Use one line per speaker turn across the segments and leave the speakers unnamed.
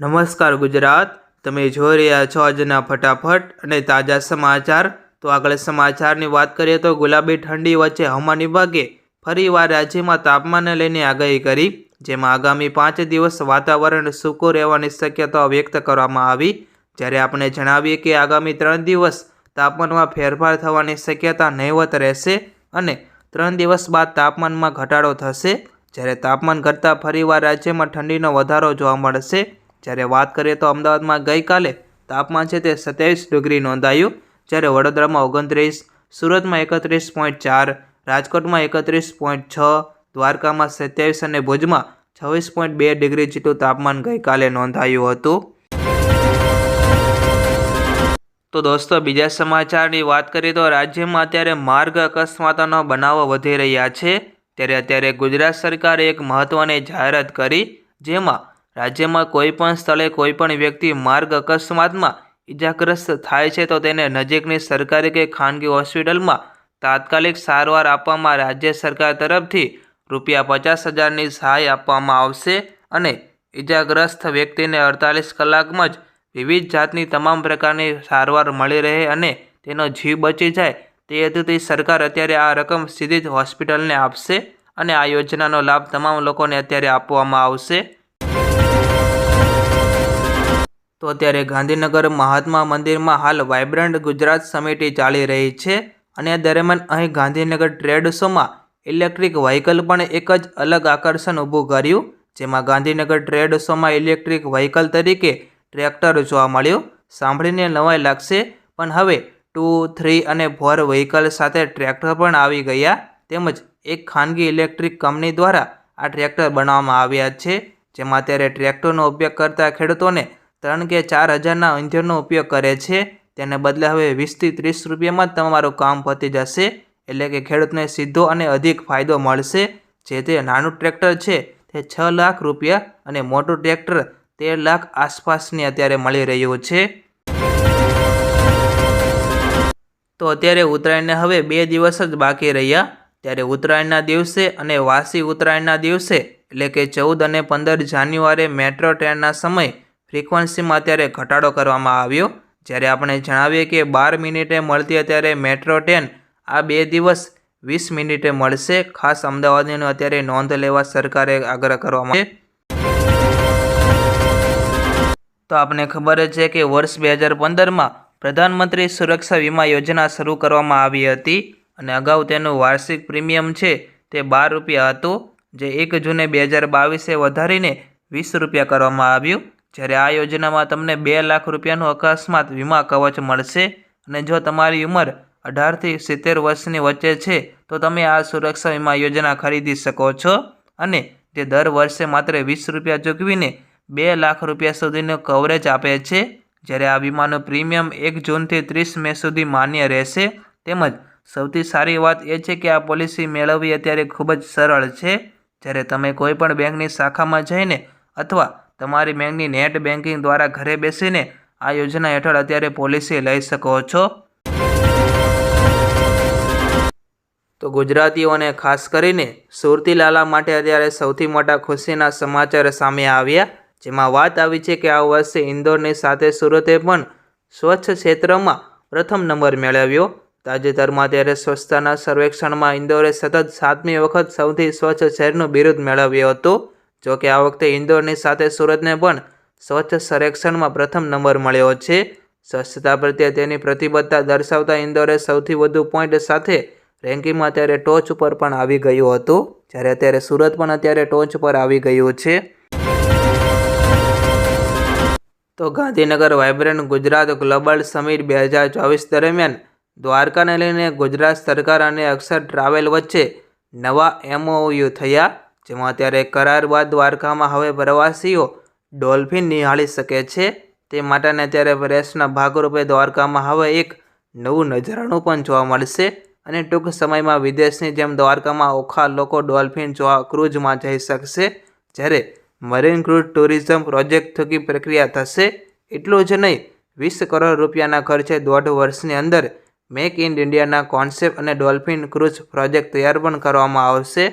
નમસ્કાર ગુજરાત. તમે જોઈ રહ્યા છો આજના ફટાફટ અને તાજા સમાચાર. તો આગળ સમાચારની વાત કરીએ તો ગુલાબી ઠંડી વચ્ચે હવામાન વિભાગે ફરીવાર રાજ્યમાં તાપમાનને લઈને આગાહી કરી, જેમાં આગામી પાંચ દિવસ વાતાવરણ સૂકું રહેવાની શક્યતાઓ વ્યક્ત કરવામાં આવી. જ્યારે આપણે જણાવીએ કે આગામી ત્રણ દિવસ તાપમાનમાં ફેરફાર થવાની શક્યતા નહીવત રહેશે અને ત્રણ દિવસ બાદ તાપમાનમાં ઘટાડો થશે. જ્યારે તાપમાન ઘટતાં ફરીવાર રાજ્યમાં ઠંડીનો વધારો જોવા મળશે જ્યારે વાત કરીએ તો અમદાવાદમાં ગઈકાલે તાપમાન છે તે સત્યાવીસ ડિગ્રી નોંધાયું. જ્યારે વડોદરામાં ઓગણત્રીસ, સુરતમાં એકત્રીસ પોઈન્ટ ચાર, રાજકોટમાં એકત્રીસ પોઈન્ટ છ, દ્વારકામાં સત્યાવીસ અને ભુજમાં છવ્વીસ પોઈન્ટ બે ડિગ્રી જેટલું તાપમાન ગઈકાલે નોંધાયું હતું. તો દોસ્તો, બીજા સમાચારની વાત કરીએ તો રાજ્યમાં અત્યારે માર્ગ અકસ્માતોના બનાવો વધી રહ્યા છે. ત્યારે અત્યારે ગુજરાત સરકારે એક મહત્ત્વની જાહેરાત કરી, જેમાં રાજ્યમાં કોઈ પણ સ્થળે કોઈ પણ વ્યક્તિ માર્ગ અકસ્માતમાં ઈજાગ્રસ્ત થાય છે તો તેને નજીકની સરકારી કે ખાનગી હોસ્પિટલમાં તાત્કાલિક સારવાર આપવામાં રાજ્ય સરકાર તરફથી રૂપિયા પચાસ હજારની સહાય આપવામાં આવશે અને ઈજાગ્રસ્ત વ્યક્તિને અડતાલીસ કલાકમાં જ વિવિધ જાતની તમામ પ્રકારની સારવાર મળી રહે અને તેનો જીવ બચી જાય તે હેતુથી સરકાર અત્યારે આ રકમ સીધી જ હોસ્પિટલને આપશે અને આ યોજનાનો લાભ તમામ લોકોને અત્યારે આપવામાં આવશે. તો અત્યારે ગાંધીનગર મહાત્મા મંદિરમાં હાલ વાઇબ્રન્ટ ગુજરાત સમિતિ ચાલી રહી છે અને આ દરમિયાન અહીં ગાંધીનગર ટ્રેડ શોમાં ઇલેક્ટ્રિક વ્હીકલ પણ એક જ અલગ આકર્ષણ ઊભું કર્યું, જેમાં ગાંધીનગર ટ્રેડ શોમાં ઇલેક્ટ્રિક વ્હીકલ તરીકે ટ્રેક્ટર જોવા મળ્યું. સાંભળીને નવાઈ લાગશે, પણ હવે ટુ, થ્રી અને ફોર વ્હીકલ સાથે ટ્રેક્ટર પણ આવી ગયા, તેમજ એક ખાનગી ઇલેક્ટ્રિક કંપની દ્વારા આ ટ્રેક્ટર બનાવવામાં આવ્યા છે, જેમાં અત્યારે ટ્રેક્ટરનો ઉપયોગ કરતા ખેડૂતોને ત્રણ કે ચાર હજારના ઇંધણનો ઉપયોગ કરે છે. તેને બદલે હવે વીસથી ત્રીસ રૂપિયામાં તમારું કામ પતી જશે. એટલે કે ખેડૂતને સીધો અને અધિક ફાયદો મળશે. જે તે નાનું ટ્રેક્ટર છે, તે છ લાખ રૂપિયા અને મોટું ટ્રેક્ટર તેર લાખ આસપાસની અત્યારે મળી રહ્યું છે. તો અત્યારે ઉત્તરાયણને હવે બે દિવસ જ બાકી રહ્યા. ત્યારે ઉત્તરાયણના દિવસે અને વાસી ઉત્તરાયણના દિવસે, એટલે કે ચૌદ અને પંદર જાન્યુઆરી મેટ્રો ટ્રેનના સમય ફ્રિકવન્સીમાં અત્યારે ઘટાડો કરવામાં આવ્યો. જ્યારે આપણે જણાવીએ કે બાર મિનિટે મળતી અત્યારે મેટ્રો ટ્રેન આ બે દિવસ વીસ મિનિટે મળશે. ખાસ અમદાવાદની અત્યારે નોંધ લેવા સરકારે આગ્રહ કરવામાં તો આપને ખબર છે કે વર્ષ બે હજાર પંદરમાં પ્રધાનમંત્રી સુરક્ષા વીમા યોજના શરૂ કરવામાં આવી હતી અને અગાઉ તેનું વાર્ષિક પ્રીમિયમ છે તે બાર રૂપિયા હતું, જે એક જૂને બે હજાર બાવીસે વધારીને વીસ રૂપિયા કરવામાં આવ્યું. જ્યારે આ યોજનામાં તમને બે લાખ રૂપિયાનું અકસ્માત વીમા કવચ મળશે અને જો તમારી ઉંમર અઢારથી સિત્તેર વર્ષની વચ્ચે છે, તો તમે આ સુરક્ષા વીમા યોજના ખરીદી શકો છો અને જે દર વર્ષે માત્ર વીસ રૂપિયા ચૂકવીને બે લાખ રૂપિયા સુધીનું કવરેજ આપે છે. જ્યારે આ વીમાનું પ્રીમિયમ એક જૂનથી ત્રીસ મે સુધી માન્ય રહેશે, તેમજ સૌથી સારી વાત એ છે કે આ પોલિસી મેળવવી અત્યારે ખૂબ જ સરળ છે. જ્યારે તમે કોઈપણ બેંકની શાખામાં જઈને અથવા તમારી બેંકની નેટ બેન્કિંગ દ્વારા ઘરે બેસીને આ યોજના હેઠળ અત્યારે પોલિસી લઈ શકો છો. તો ગુજરાતીઓને ખાસ કરીને સુરતી લાલા માટે અત્યારે સૌથી મોટા ખુશીના સમાચાર સામે આવ્યા. જેમાં વાત આવી છે કે આ વર્ષે ઇન્દોરની સાથે સુરતે પણ સ્વચ્છ ક્ષેત્રમાં પ્રથમ નંબર મેળવ્યો. તાજેતરમાં ત્યારે સ્વચ્છતાના સર્વેક્ષણમાં ઇન્દોરે સતત સાતમી વખત સૌથી સ્વચ્છ શહેરનું બિરુદ મેળવ્યું હતું. જોકે આ વખતે ઇન્દોરની સાથે સુરતને પણ સ્વચ્છ સર્વેક્ષણમાં પ્રથમ નંબર મળ્યો છે. સ્વચ્છતા પ્રત્યે તેની પ્રતિબદ્ધતા દર્શાવતા ઇન્દોરે સૌથી વધુ પોઈન્ટ સાથે રેન્કિંગમાં અત્યારે ટોચ ઉપર પણ આવી ગયું હતું. જ્યારે અત્યારે સુરત પણ અત્યારે ટોચ પર આવી ગયું છે. તો Gandhinagar vibrant Gujarat global summit બે હજાર ચોવીસ દરમિયાન દ્વારકાને લઈને ગુજરાત સરકાર અને અક્ષર ટ્રાવેલ વચ્ચે નવા એમઓયુ થયા. જેમાં અત્યારે કરાર બાદ દ્વારકામાં હવે પ્રવાસીઓ ડોલ્ફિન નિહાળી શકે છે. તે માટેને અત્યારે પ્રયાસના ભાગરૂપે દ્વારકામાં હવે એક નવું નજરાણું પણ જોવા મળશે અને ટૂંક સમયમાં વિદેશની જેમ દ્વારકામાં ઓખા લોકો ડોલ્ફિન જોવા ક્રૂઝમાં જઈ શકશે. જ્યારે મરીન ક્રૂઝ ટુરિઝમ પ્રોજેક્ટ થકી પ્રક્રિયા થશે, એટલું જ નહીં, વીસ કરોડ રૂપિયાના ખર્ચે દોઢ વર્ષની અંદર મેક ઇન ઇન્ડિયાના કોન્સેપ્ટ અને ડોલ્ફિન ક્રૂઝ પ્રોજેક્ટ તૈયાર પણ કરવામાં આવશે.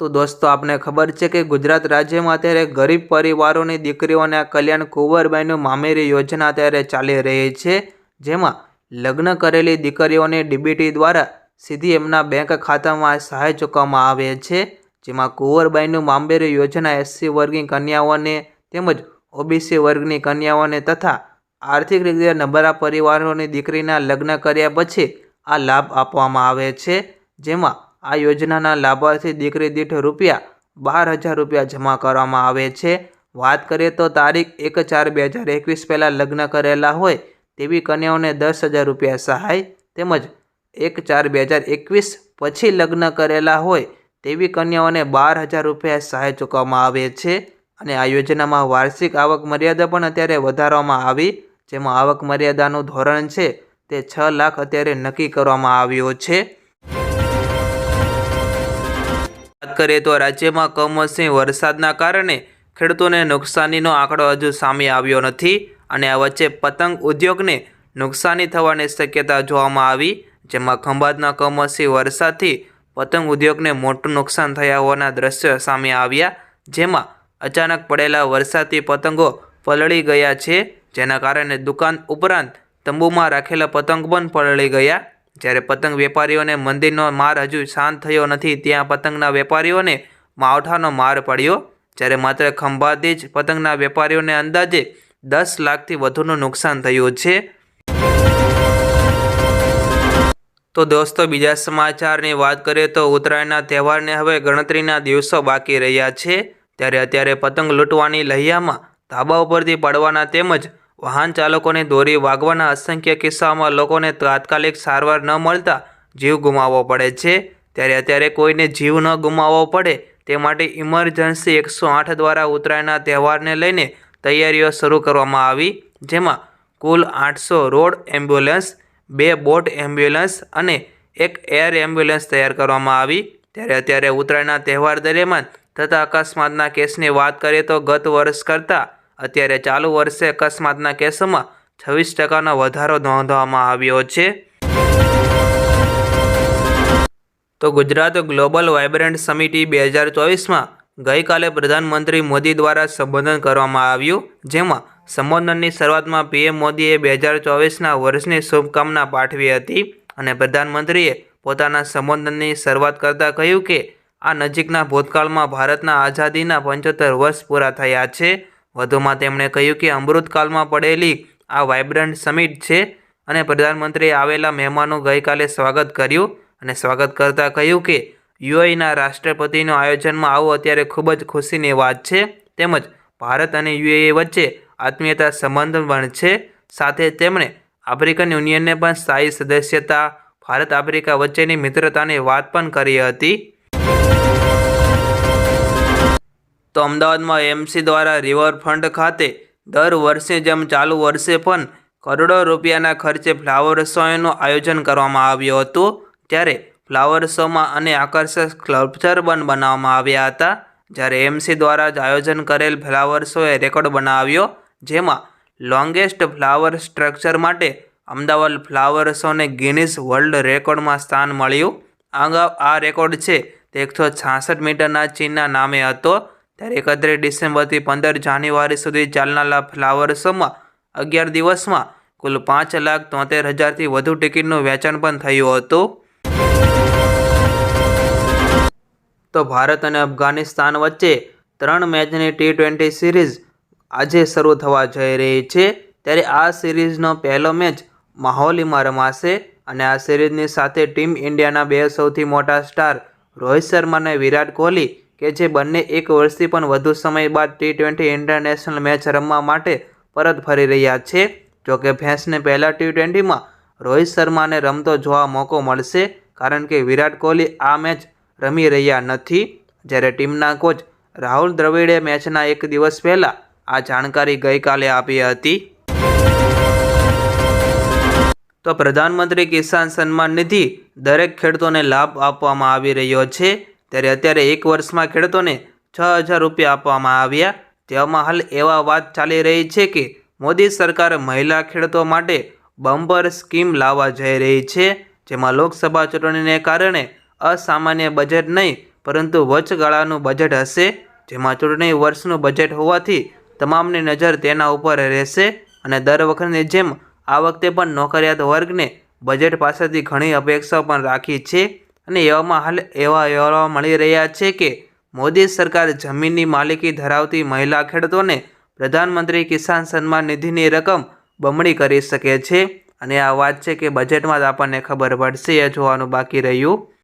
તો દોસ્તો, આપને ખબર છે કે ગુજરાત રાજ્યમાં અત્યારે ગરીબ પરિવારોની દીકરીઓના કલ્યાણ કુંવરબાઈનું મામેરી યોજના અત્યારે ચાલી રહી છે, જેમાં લગ્ન કરેલી દીકરીઓને ડીબીટી દ્વારા સીધી એમના બેંક ખાતામાં સહાય ચૂકવવામાં આવે છે, જેમાં કુંવરબાઈનું મામેરી યોજના એસસી વર્ગની કન્યાઓને તેમજ ઓબીસી વર્ગની કન્યાઓને તથા આર્થિક રીતે નબળા પરિવારોની દીકરીના લગ્ન કર્યા પછી આ લાભ આપવામાં આવે છે, જેમાં આ યોજનાના લાભાર્થી દીકરી દીઠ રૂપિયા બાર હજાર રૂપિયા જમા કરવામાં આવે છે. વાત કરીએ તો તારીખ એક ચાર બે હજાર એકવીસ પહેલાં લગ્ન કરેલા હોય તેવી કન્યાઓને દસ હજાર રૂપિયા સહાય તેમજ એક ચાર બે હજાર એકવીસ પછી લગ્ન કરેલા હોય તેવી કન્યાઓને બાર હજાર રૂપિયા સહાય ચૂકવવામાં આવે છે. અને આ યોજનામાં વાર્ષિક આવક મર્યાદા પણ અત્યારે વધારવામાં આવી, જેમાં આવક મર્યાદાનું ધોરણ છે તે છ લાખ અત્યારે નક્કી કરવામાં આવ્યો છે. કરીએ તો રાજ્યમાં કમોસમી વરસાદના કારણે ખેડૂતોને નુકસાનીનો આંકડો હજુ સામે આવ્યો નથી અને આ વચ્ચે પતંગ ઉદ્યોગને નુકસાની થવાની શક્યતા જોવામાં આવી, જેમાં ખંભાતના કમોસમી વરસાદથી પતંગ ઉદ્યોગને મોટું નુકસાન થયા હોવાના દ્રશ્યો સામે આવ્યા, જેમાં અચાનક પડેલા વરસાદથી પતંગો પલળી ગયા છે, જેના કારણે દુકાન ઉપરાંત તંબુમાં રાખેલા પતંગ પણ પલળી ગયા. જ્યારે પતંગ વેપારીઓને મંદિરનો માર હજુ શાંત થયો નથી, ત્યાં પતંગના વેપારીઓને માવઠાનો માર પડ્યો. જ્યારે માત્ર ખંભાથી જ પતંગના વેપારીઓને અંદાજે દસ લાખથી વધુનું નુકસાન થયું છે. તો દોસ્તો, બીજા સમાચારની વાત કરીએ તો ઉત્તરાયણના તહેવારને હવે ગણતરીના દિવસો બાકી રહ્યા છે. ત્યારે અત્યારે પતંગ લૂંટવાની લહિયામાં ધાબા ઉપરથી પડવાના તેમજ વાહન ચાલકોને દોરી વાગવાના અસંખ્ય કિસ્સાઓમાં લોકોને તાત્કાલિક સારવાર ન મળતા જીવ ગુમાવવો પડે છે. ત્યારે અત્યારે કોઈને જીવ ન ગુમાવવો પડે તે માટે ઇમરજન્સી એકસો આઠ દ્વારા ઉત્તરાયણના તહેવારને લઈને તૈયારીઓ શરૂ કરવામાં આવી, જેમાં કુલ આઠસો રોડ એમ્બ્યુલન્સ, બે બોટ એમ્બ્યુલન્સ અને એક એર એમ્બ્યુલન્સ તૈયાર કરવામાં આવી. ત્યારે અત્યારે ઉત્તરાયણના તહેવાર દરમિયાન થતા અકસ્માતના કેસની વાત કરીએ તો ગત વર્ષ કરતાં અત્યારે ચાલુ વર્ષે અકસ્માતના કેસોમાં છવ્વીસ ટકાનો વધારો નોંધવામાં આવ્યો છે. તો ગુજરાત ગ્લોબલ વાઇબ્રન્ટ સમિટી બે હજાર ચોવીસમાં ગઈકાલે પ્રધાનમંત્રી મોદી દ્વારા સંબોધન કરવામાં આવ્યું, જેમાં સંબોધનની શરૂઆતમાં પીએમ મોદીએ બે હજાર ચોવીસના વર્ષની શુભકામના પાઠવી હતી અને પ્રધાનમંત્રીએ પોતાના સંબોધનની શરૂઆત કરતાં કહ્યું કે, આ નજીકના ભૂતકાળમાં ભારતના આઝાદીના પંચોતેર વર્ષ પૂરા થયા છે. વધુમાં તેમણે કહ્યું કે અમૃતકાલમાં પડેલી આ વાઇબ્રન્ટ સમિટ છે અને પ્રધાનમંત્રીએ આવેલા મહેમાનો ગઈકાલે સ્વાગત કર્યું અને સ્વાગત કરતાં કહ્યું કે યુએઈના રાષ્ટ્રપતિનું આયોજનમાં આવું અત્યારે ખૂબ જ ખુશીની વાત છે. તેમજ ભારત અને યુએઈ વચ્ચે આત્મીયતા સંબંધ પણ છે. સાથે તેમણે આફ્રિકન યુનિયનને પણ સ્થાયી સદસ્યતા ભારત આફ્રિકા વચ્ચેની મિત્રતાની વાત પણ કરી હતી. તો અમદાવાદમાં એમસી દ્વારા રિવરફ્રન્ટ ખાતે દર વર્ષે જેમ ચાલુ વર્ષે પણ કરોડો રૂપિયાના ખર્ચે ફ્લાવર શોનું આયોજન કરવામાં આવ્યું હતું, ત્યારે ફ્લાવર શોમાં અને આકર્ષક સ્કલ્પચર પણ બનાવવામાં આવ્યા હતા. જ્યારે એમસી દ્વારા જ આયોજન કરેલ ફ્લાવર શોએ રેકોર્ડ બનાવ્યો, જેમાં લોંગેસ્ટ ફ્લાવર સ્ટ્રક્ચર માટે અમદાવાદ ફ્લાવર શોને ગિનિસ વર્લ્ડ રેકોર્ડમાં સ્થાન મળ્યું. અગાઉ આ રેકોર્ડ છે તે એકસો છાસઠ મીટરના ચીનના નામે હતો. ત્યારે એકત્રીસ ડિસેમ્બરથી પંદર જાન્યુઆરી સુધી ચાલનારા ફ્લાવર શોમાં અગિયાર દિવસમાં કુલ પાંચ લાખ તોતેર હજારથી વધુ ટિકિટનું વેચાણ પણ થયું હતું. તો ભારત અને અફઘાનિસ્તાન વચ્ચે ત્રણ મેચની ટી ટ્વેન્ટી સિરીઝ આજે શરૂ થવા જઈ રહી છે. ત્યારે આ સિરીઝનો પહેલો મેચ માહોલીમાં રમાશે અને આ સિરીઝની સાથે ટીમ ઇન્ડિયાના બે સૌથી મોટા સ્ટાર રોહિત શર્મા અને વિરાટ કોહલી કે જે બંને એક વર્ષથી પણ વધુ સમય બાદ ટી ટ્વેન્ટી ઇન્ટરનેશનલ મેચ રમવા માટે પરત ફરી રહ્યા છે. જોકે ફેન્સને પહેલાં ટી ટ્વેન્ટીમાં રોહિત શર્માને રમતો જોવા મોકો મળશે કારણ કે વિરાટ કોહલી આ મેચ રમી રહ્યા નથી. જ્યારે ટીમના કોચ રાહુલ દ્રવિડે મેચના એક દિવસ પહેલાં આ જાણકારી ગઈકાલે આપી હતી. તો પ્રધાનમંત્રી કિસાન સન્માન નિધિ દરેક ખેડૂતોને લાભ આપવામાં આવી રહ્યો છે. ત્યારે અત્યારે એક વર્ષમાં ખેડૂતોને છ હજાર રૂપિયા આપવામાં આવ્યા. તેવામાં હાલ એવા વાત ચાલી રહી છે કે મોદી સરકાર મહિલા ખેડૂતો માટે બમ્બર સ્કીમ લાવવા જઈ રહી છે, જેમાં લોકસભા ચૂંટણીને કારણે અસામાન્ય બજેટ નહીં, પરંતુ વચગાળાનું બજેટ હશે, જેમાં ચૂંટણી વર્ષનું બજેટ હોવાથી તમામની નજર તેના ઉપર રહેશે અને દર વખતની જેમ આ વખતે પણ નોકરિયાત વર્ગને બજેટ પાસેથી ઘણી અપેક્ષાઓ પણ રાખી છે. અને એવામાં હાલ એવા અહેવાલો મળી રહ્યા છે કે મોદી સરકાર જમીનની માલિકી ધરાવતી મહિલા ખેડૂતોને પ્રધાનમંત્રી કિસાન સન્માન નિધિની રકમ બમણી કરી શકે છે. અને આ વાત છે કે બજેટમાં જ આપણને ખબર પડશે, એ જોવાનું બાકી રહ્યું.